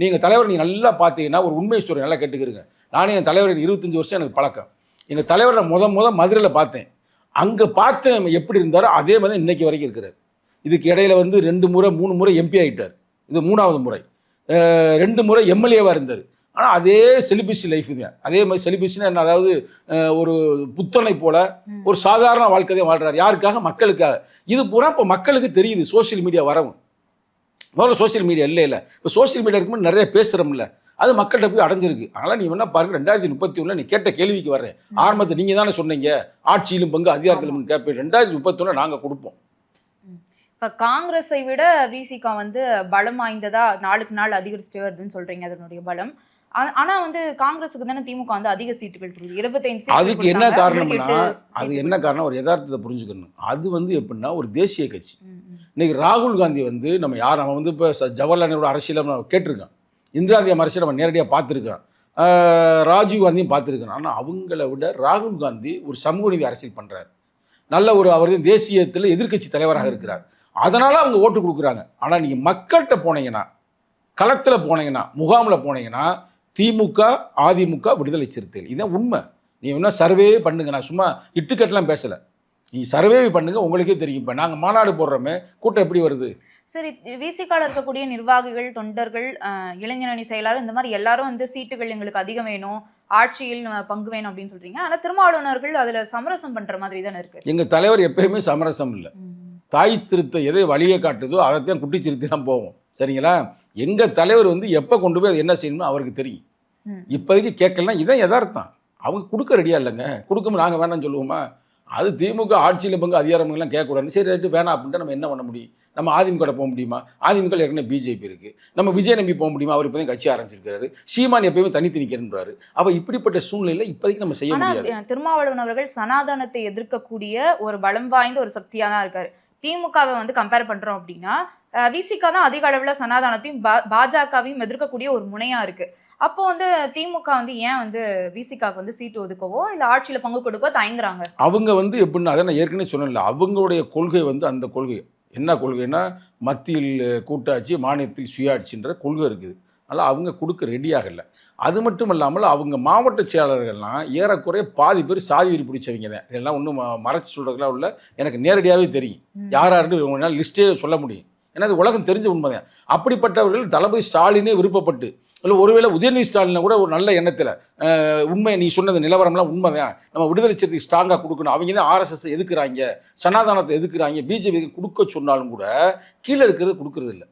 நீங்கள் தலைவர் நீங்கள் நல்லா பார்த்தீங்கன்னா ஒரு உண்மை ஸ்டோரி நல்லா கேட்டுக்கிறீங்க. நானே என் தலைவர் இருபத்தஞ்சி வருஷம் எனக்கு பழக்கம். எங்கள் தலைவரை முத முத மதுரையில் பார்த்தேன். அங்கே பார்த்து எப்படி இருந்தாரோ அதே மாதிரி இன்னைக்கு வரைக்கும் இருக்கிறார். இதுக்கு இடையில வந்து ரெண்டு முறை மூணு முறை எம்பி ஆகிட்டார் இது மூணாவது முறை. ரெண்டு முறை எம்எல்ஏவாக இருந்தார். ஆனால் அதே செலிபிசி லைஃப் தான் அதே மாதிரி செலிபிசினா என்ன? அதாவது ஒரு புத்தனை போல. ஒரு சாதாரண வாழ்க்கை தான் வாழ்றாரு. யாருக்காக? மக்களுக்காக. இது பூரா இப்போ மக்களுக்கு தெரியுது. சோஷியல் மீடியா வரவும். முதல்ல சோஷியல் மீடியா இல்லை இல்லை. இப்போ சோஷியல் மீடியா இருக்கும்போது நிறைய பேசுகிறோம்ல அது மக்கள்கிட்ட போய் அடைஞ்சிருக்கு. அதனால் நீ வேணா பாருங்க ரெண்டாயிரத்தி முப்பத்தி ஒன்றில் நீ கேட்ட கேள்விக்கு வர்றேன். ஆரம்பத்தை நீங்கள் தானே சொன்னீங்க ஆட்சியிலும் பங்கு அதிகாரத்திலும் கேட்பேன் ரெண்டாயிரத்தி முப்பத்தி நாங்கள் கொடுப்போம். இப்ப காங்கிரஸை விட விசிகா வந்து பலம் வாய்ந்ததா நாளுக்கு நாள் அதிகரிச்சுட்டே வருதுன்னு சொல்றீங்க அதனுடைய பலம். ஆனா வந்து காங்கிரஸுக்கு தானே திமுக வந்து அதிக சீட்டுகள் இருக்குது இருபத்தைந்து அதுக்கு என்ன. காரணம்னா அது என்ன காரணம் ஒரு யதார்த்தத்தை புரிஞ்சுக்கணும். அது வந்து எப்படின்னா ஒரு தேசிய கட்சி. இன்றைக்கி ராகுல் காந்தி வந்து நம்ம யார்? நம்ம வந்து இப்போ ஜவஹர்லால் நேரோட அரசியலை நம்ம கேட்டிருக்கோம் இந்திரா அரசியல் நம்ம நேரடியாக பார்த்துருக்கோம் ராஜீவ் காந்தியும் பார்த்துருக்கோம் ஆனால் அவங்கள விட ராகுல் காந்தி ஒரு சமூக நீதி அரசியல் பண்ணுறாரு நல்ல ஒரு அவர் தேசியத்தில் எதிர்க்கட்சி தலைவராக இருக்கிறார். அதனால் அவங்க ஓட்டு கொடுக்குறாங்க. ஆனால் நீங்கள் மக்கள்கிட்ட போனீங்கன்னா களத்தில் போனீங்கன்னா முகாமில் போனீங்கன்னா திமுக அதிமுக விடுதலை சிறுத்தைகள். இதுதான் உண்மை. நீ வேணால் சர்வே பண்ணுங்க. நான் சும்மா இட்டுக்கட்டெலாம் பேசலை. நீ சர்வே பண்ணுங்க உங்களுக்கே தெரியும். இப்போ நாங்கள் மாநாடு போடுறோமே கூட்டம் எப்படி வருது? சரி விசிகால இருக்கக்கூடிய நிர்வாகிகள் தொண்டர்கள் அஹ், இளைஞரணி செயலாளர் இந்த மாதிரி எல்லாரும் வந்து சீட்டுகள் எங்களுக்கு அதிகம் வேணும் ஆட்சியில் பங்கு வேணும் அப்படின்னு சொல்றீங்க. ஆனா திருமாவளவனர்கள் அதுல சமரசம் பண்ற மாதிரி தானே இருக்கு. எங்கள் தலைவர் எப்பயுமே சமரசம் இல்லை. தாய் திருத்த எதை வழியை காட்டுதோ அதைத்தான் குட்டி சிறுத்தை தான் போவோம். சரிங்களா? எங்கள் தலைவர் வந்து எப்போ கொண்டு போய் அதை என்ன செய்யணுமோ அவருக்கு தெரியும். இப்போதைக்கு கேட்கலாம் இதான் யதார்த்தம். அவங்க கொடுக்க ரெடியா இல்லைங்க. கொடுக்கும் நாங்கள் வேணாம்னு சொல்லுவோமா? அது திமுக ஆட்சியில் பங்கு அதிகாரங்கள்லாம் கேட்கக்கூடாது சரி ரைட்டு வேணாம் அப்படின்ட்டு நம்ம என்ன பண்ண முடியும்? நம்ம அதிமுக போக முடியுமா? அதிமுக ஏற்கனவே பிஜேபி இருக்குது நம்ம விஜய் நம்பி போக முடியுமா? அவர் இப்போ கட்சி ஆரம்பிச்சிருக்காரு. சீமான் எப்பயுமே தனித்து நிற்கிறன்றாரு அப்போ இப்படிப்பட்ட சூழ்நிலையில் இப்போதைக்கு நம்ம செய்ய முடியாது. திருமாவளவன் அவர்கள் சனாதனத்தை எதிர்க்கக்கூடிய ஒரு பலம் வாய்ந்த ஒரு சக்தியா தான் இருக்காரு. திமுகவை வந்து கம்பேர் பண்றோம் அப்படின்னா விசிகா தான் அதிக அளவுல சனாதனத்தையும் பாஜகவையும் எதிர்க்கக்கூடிய ஒரு முனையா இருக்கு. அப்போ வந்து திமுக வந்து ஏன் வந்து விசிகாக்கு வந்து சீட்டு ஒதுக்கவோ இல்ல ஆட்சியில பங்கு கொடுக்கவோ தயங்குறாங்க? அவங்க வந்து எப்படின்னா அதை நான் ஏற்கனவே சொன்னேன்ல அவங்களுடைய கொள்கை வந்து அந்த கொள்கை. என்ன கொள்கைன்னா மத்தியில் கூட்டாட்சி மாநிலத்தில் சுயாட்சின்ற கொள்கை இருக்குது. அதனால் அவங்க கொடுக்க ரெடியாக இல்லை. அது மட்டும் இல்லாமல் அவங்க மாவட்ட செயலாளர்கள்லாம் ஏறக்குறைய பாதி பேர் சாதி வெறி பிடிச்சவங்க தான். இதெல்லாம் ஒன்றும் மறைச்சு சொல்கிறதுலாம் உள்ள எனக்கு நேரடியாகவே தெரியும். யார் யாருன்னு லிஸ்ட்டே சொல்ல முடியும். ஏன்னா அது உலகம் தெரிஞ்ச உண்மைதான். அப்படிப்பட்டவர்கள் தளபதி ஸ்டாலினே விருப்பப்பட்டு இல்லை ஒருவேளை உதயநிதி ஸ்டாலினை கூட ஒரு நல்ல எண்ணத்தில் உண்மை நீ சொன்னது நிலவரம்லாம் உண்மைதான். நம்ம விடுதலை சிறுத்தை ஸ்ட்ராங்காக கொடுக்கணும். அவங்க தான் ஆர்எஸ்எஸ் எதுக்குறாங்க? சனாதானத்தை எதுக்குறாங்க? பிஜேபி கொடுக்க சொன்னாலும் கூட கீழே இருக்கிறது கொடுக்கறது இல்லை